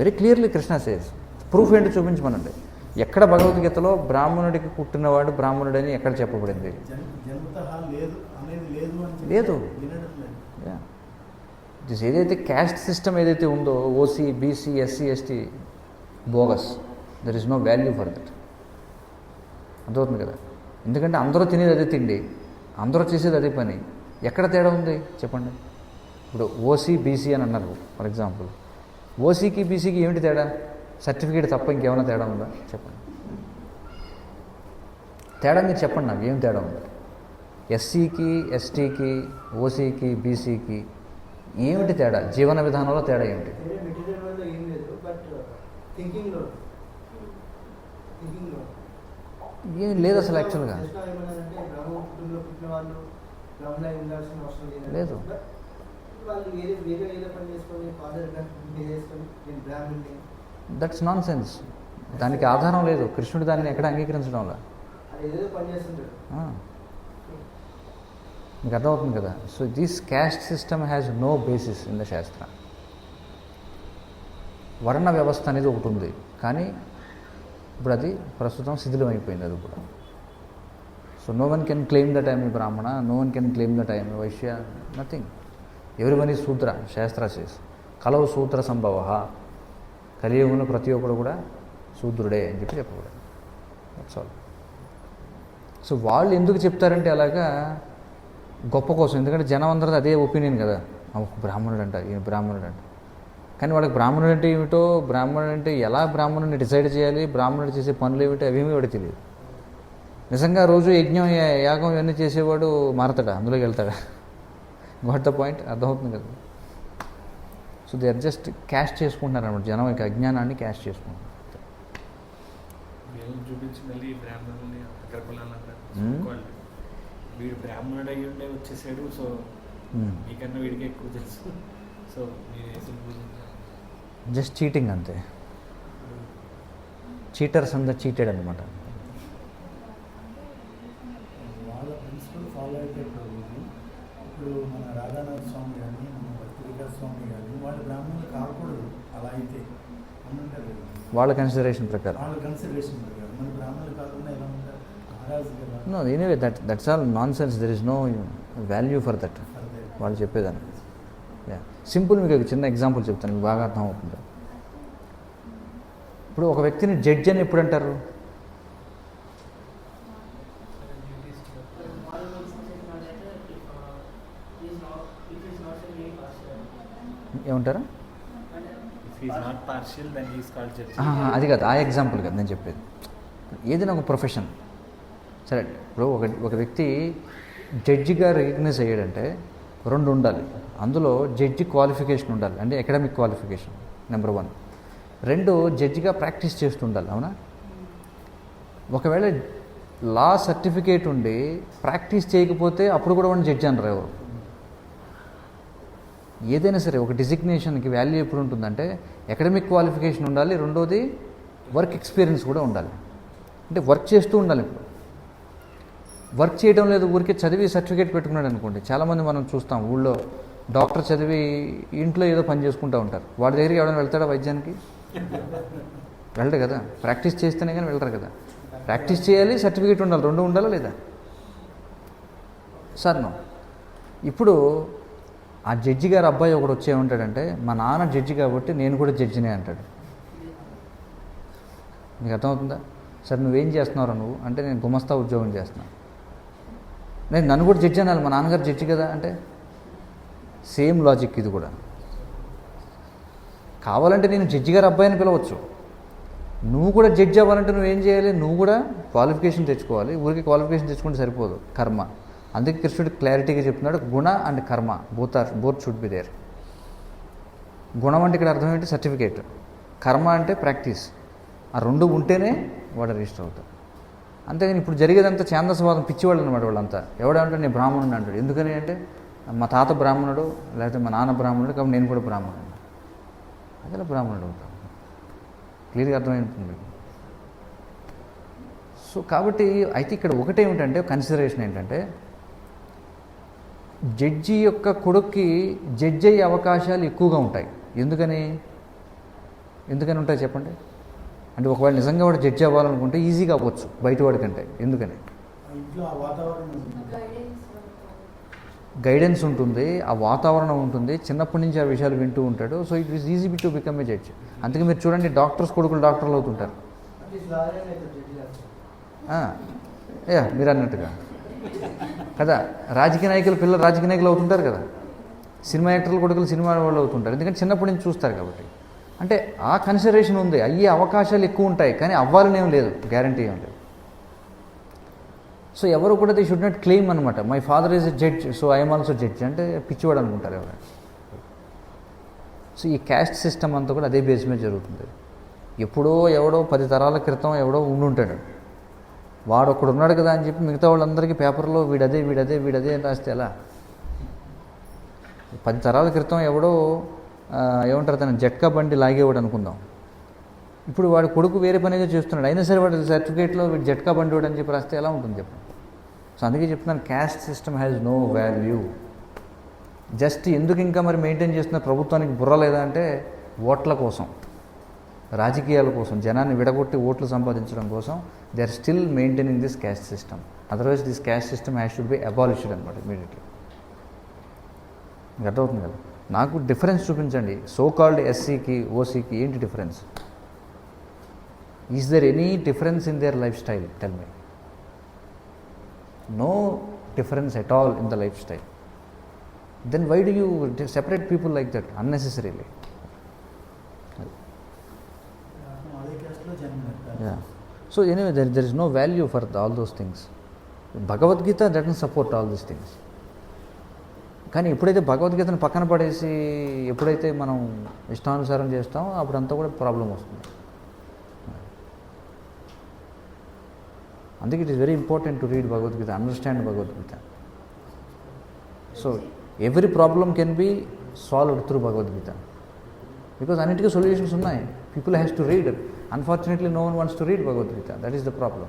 Very clearly Krishna says proof ఏంటి చూపించమనండి. ఎక్కడ భగవద్గీతలో బ్రాహ్మణుడికి పుట్టినవాడు బ్రాహ్మణుడని ఎక్కడ చెప్పబడింది? లేదు. ఏదైతే క్యాస్ట్ సిస్టమ్ ఏదైతే ఉందో OC BC SC ST bogus there is no value for that అర్థమవుతుంది కదా? ఎందుకంటే అందరూ తినేది అదే తిండి అందరూ చేసేది అదే పని. ఎక్కడ తేడా ఉంది? చెప్పండి. ఇప్పుడు ఓసీ బీసీ అని అన్నారు ఫర్ ఎగ్జాంపుల్ ఓసీకి బీసీకి ఏమిటి తేడా? సర్టిఫికేట్ తప్ప ఇంకేమైనా తేడా ఉందా? చెప్పండి. తేడా మీరు చెప్పండి నాకు ఏం తేడా ఉంది? ఎస్సీకి ఎస్టీకి ఓసీకి బీసీకి ఏమిటి తేడా? జీవన విధానంలో తేడా ఏమిటి? ఏం లేదు అసలు యాక్చువల్గా లేదు. వాళ్ళు వేరే వేరే ఏదో పని చేసుకొని ఫాదర్ చేసుకొని నేను బ్రాహ్మణ్ని దట్స్ నాన్ సెన్స్ దానికి ఆధారం లేదు. కృష్ణుడు దాన్ని ఎక్కడ అంగీకరించడంలో. మీకు అర్థమవుతుంది కదా? So this caste system has no basis in the shastra వర్ణ వ్యవస్థ అనేది ఒకటి ఉంది. కానీ ఇప్పుడు అది ప్రస్తుతం శిథిలం అయిపోయింది అది కూడా. So no one can claim that I'm Brahmana. No one can claim that I'm Vaishya. Nothing ఎవరివని సూత్ర శాస్త్ర కలవు సూత్ర సంభవ. కలియుగంలో ప్రతి ఒక్కడు కూడా శూద్రుడే అని చెప్పి చెప్పకూడదు. దట్స్ ఆల్ సో వాళ్ళు ఎందుకు చెప్తారంటే అలాగా గొప్ప కోసం. ఎందుకంటే జనం అందరిది అదే ఒపీనియన్ కదా. ఒక బ్రాహ్మణుడు అంట ఈయన బ్రాహ్మణుడు అంట కానీ వాళ్ళకి బ్రాహ్మణుడు అంటే ఏమిటో బ్రాహ్మణుడు అంటే ఎలా బ్రాహ్మణుడిని డిసైడ్ చేయాలి బ్రాహ్మణుడు చేసే పనులు ఏమిటో అవేమీ వాడికి తెలియదు. నిజంగా రోజు యజ్ఞం యాగం ఇవన్నీ చేసేవాడు మారతాడా? అందులోకి వెళ్తాడా? వాట్ ద పాయింట్ అర్థమవుతుంది కదా. So they are just cash చేసుకుంటున్నారు అనమాట జనం యొక్క అజ్ఞానాన్ని క్యాష్ అంటారు Hmm. వీడు బ్రాహ్మణుడు అయ్యి ఉండే వచ్చేసాడు సో Hmm. మీకన్నా వీడికి ఎక్కువ తెలుసు. సో జస్ట్ చీటింగ్ అంతే. చీటర్స్ అంతా చీటెడ్ అనమాట వాళ్ళ ప్రిన్సిపల్ ఫాలో అయిపోయి ఇప్పుడు మన రాధానాథ స్వామి కానీ మన భక్తి వాళ్ళు బ్రాహ్మణులు కాకూడదు. అలా అయితే అన్నుంటారు వాళ్ళ కన్సిడరేషన్ ప్రకారం. వాళ్ళ కన్సిడరేషన్ ప్రకారం. మన బ్రాహ్మణులు కాకుండా ఎలా ఉంటారు? మహారాజు కదా. No anyway that that's all nonsense there is no value for that వాళ్ళు చెప్పేదాన్ని. సింపుల్ మీకు ఒక చిన్న ఎగ్జాంపుల్ చెప్తాను. మీకు బాగా అర్థం అవుతుంది. ఇప్పుడు ఒక వ్యక్తిని జడ్జ్ అని ఎప్పుడు అంటారు? ఏమంటారు? అది కాదు ఆ ఎగ్జాంపుల్ కాదు నేను చెప్పేది. ఏదైనా ఒక ప్రొఫెషన్ సరే ఇప్పుడు ఒక ఒక వ్యక్తి జడ్జిగా రికగ్నైజ్ అయ్యాడంటే రెండు ఉండాలి. అందులో జడ్జి క్వాలిఫికేషన్ ఉండాలి. అంటే అకాడమిక్ క్వాలిఫికేషన్ నెంబర్ వన్ రెండు జడ్జిగా ప్రాక్టీస్ చేస్తూ ఉండాలి అవునా? ఒకవేళ లా సర్టిఫికేట్ ఉండి ప్రాక్టీస్ చేయకపోతే అప్పుడు కూడా వాడిని జడ్జి అనరు ఎవరు. ఏదైనా సరే ఒక డిజిగ్నేషన్కి వాల్యూ ఎప్పుడు ఉంటుందంటే అకాడమిక్ క్వాలిఫికేషన్ ఉండాలి రెండోది వర్క్ ఎక్స్పీరియన్స్ కూడా ఉండాలి. అంటే వర్క్ చేస్తూ ఉండాలి ఇప్పుడు. వర్క్ చేయడం లేదు ఊరికే చదివి సర్టిఫికేట్ పెట్టుకున్నాడు అనుకోండి. చాలామంది మనం చూస్తాం ఊళ్ళో డాక్టర్ చదివి ఇంట్లో ఏదో పని చేసుకుంటూ ఉంటారు. వాడి దగ్గరికి ఎవరైనా వెళ్తాడా వైద్యానికి? వెళ్ళడు కదా. ప్రాక్టీస్ చేస్తేనే కానీ వెళ్తారు కదా. ప్రాక్టీస్ చేయాలి సర్టిఫికేట్ ఉండాలి. రెండు ఉండాలా లేదా? సార్ నో ఇప్పుడు ఆ జడ్జి గారు అబ్బాయి ఒకడు వచ్చే ఉంటాడంటే మా నాన్న జడ్జి కాబట్టి నేను కూడా జడ్జినే అంటాడు. నీకు అర్థమవుతుందా? సరే నువ్వేం చేస్తున్నావు నువ్వు? అంటే నేను గుమస్తా ఉద్యోగం చేస్తున్నాను నేను నన్ను కూడా జడ్జి అనాలి మా నాన్నగారు జడ్జి కదా అంటే సేమ్ లాజిక్ ఇది కూడా. కావాలంటే నేను జడ్జి గారు అబ్బాయిని పిలవచ్చు. నువ్వు కూడా జడ్జి అవ్వాలంటే నువ్వేం చేయాలి? నువ్వు కూడా క్వాలిఫికేషన్ తెచ్చుకోవాలి. ఊరికి క్వాలిఫికేషన్ తెచ్చుకుంటే సరిపోదు. కర్మ. అందుకే కృష్ణుడు క్లారిటీగా చెప్తున్నాడు guna and karma both are both should be there గుణం అంటే ఇక్కడ అర్థం ఏంటి? సర్టిఫికేట్ కర్మ అంటే ప్రాక్టీస్ ఆ రెండు ఉంటేనే వాడు రిజిస్టర్ అవుతాడు. అంతేగాని ఇప్పుడు జరిగేదంతా చాందస్వాదం పిచ్చివాళ్ళు అనమాట వాళ్ళంతా. ఎవడంటే నేను బ్రాహ్మణుడు అంటాడు. ఎందుకని అంటే మా తాత బ్రాహ్మణుడు లేకపోతే మా నాన్న బ్రాహ్మణుడు కాబట్టి నేను కూడా బ్రాహ్మణుడు అదే బ్రాహ్మణుడు అవుతాను క్లియర్గా అర్థమైంటుంది సో కాబట్టి అయితే ఇక్కడ ఒకటే ఏమిటంటే కన్సిడరేషన్ ఏంటంటే జడ్జి యొక్క కొడుక్కి జడ్జి అయ్యే అవకాశాలు ఎక్కువగా ఉంటాయి. ఎందుకని? ఎందుకని ఉంటాయి చెప్పండి? అంటే ఒకవేళ నిజంగా వాడు జడ్జి అవ్వాలనుకుంటే ఈజీగా అవ్వచ్చు బయట వాడి కంటే. ఎందుకని. గైడెన్స్ ఉంటుంది ఆ వాతావరణం ఉంటుంది. చిన్నప్పటి నుంచి ఆ విషయాలు వింటూ ఉంటాడు. So it is easy to become a judge. అందుకే మీరు చూడండి డాక్టర్స్ కొడుకులు డాక్టర్లు అవుతుంటారు. మీరు అన్నట్టుగా. కదా రాజకీయ నాయకులు పిల్లలు రాజకీయ నాయకులు అవుతుంటారు కదా. సినిమా యాక్టర్లు కొడుకులు సినిమా వాళ్ళు అవుతుంటారు. ఎందుకంటే చిన్నప్పటి నుంచి చూస్తారు కాబట్టి. అంటే ఆ కన్సిడరేషన్ ఉంది. అయ్యే అవకాశాలు ఎక్కువ ఉంటాయి కానీ అవ్వాలని ఏం లేదు. గ్యారంటీ ఏం లేదు. సో ఎవరు కూడా ది షుడ్ నాట్ క్లెయిమ్ అనమాట my father is a judge so I'm also judge అంటే పిచ్చివాడు అనుకుంటారు ఎవరైనా సో ఈ క్యాస్ట్ సిస్టమ్ అంతా కూడా అదే బేస్ మీద జరుగుతుంది. ఎప్పుడో ఎవడో పది తరాల క్రితం ఎవడో ఉండుంటాడు. వాడు ఒకడు ఉన్నాడు కదా అని చెప్పి మిగతా వాళ్ళందరికీ పేపర్లో వీడదే వీడదే వీడదే అని రాస్తే ఎలా? పది తరాల క్రితం ఎవడో ఏమంటారు తన జట్కా బండి లాగేవాడు అనుకుందాం. ఇప్పుడు వాడి కొడుకు వేరే పనిగా చేస్తున్నాడు. అయినా సరే వాడి సర్టిఫికేట్లో వీడు జట్కా బండి వాడు అని చెప్పి రాస్తే ఎలా ఉంటుంది చెప్పండి సో అందుకే చెప్తున్నాను caste system has no value. Just ఎందుకు ఇంకా మరి మెయింటైన్ చేస్తున్న ప్రభుత్వానికి బుర్ర లేదా అంటే ఓట్ల కోసం. రాజకీయాల కోసం జనాన్ని విడగొట్టి ఓట్లు సంపాదించడం కోసం they are still maintaining this caste system otherwise this caste system has should be abolished అనమాట ఇమీడియట్లీ అర్థమవుతుంది కదా? నాకు డిఫరెన్స్ చూపించండి. సో కాల్డ్ ఎస్సీకి ఓసీకి ఏంటి difference is there any difference in their lifestyle tell me no difference at all in the lifestyle then why do you separate people like that unnecessarily yeah so anyway there there is no value for all those things Bhagavad Gita that support all these things కానీ ఎప్పుడైతే భగవద్గీతను పక్కన పడేసి ఎప్పుడైతే మనం ఇష్టానుసారం చేస్తామో అప్పుడంతా కూడా ప్రాబ్లం వస్తుంది. అందుకే it is very important to read Bhagavad Gita understand Bhagavad Gita. So every problem can be solved through Bhagavad Gita. Because అన్నిటికీ సొల్యూషన్స్ ఉన్నాయి. People has to read Unfortunately, no one wants to read Bhagavad Gita, that is the problem.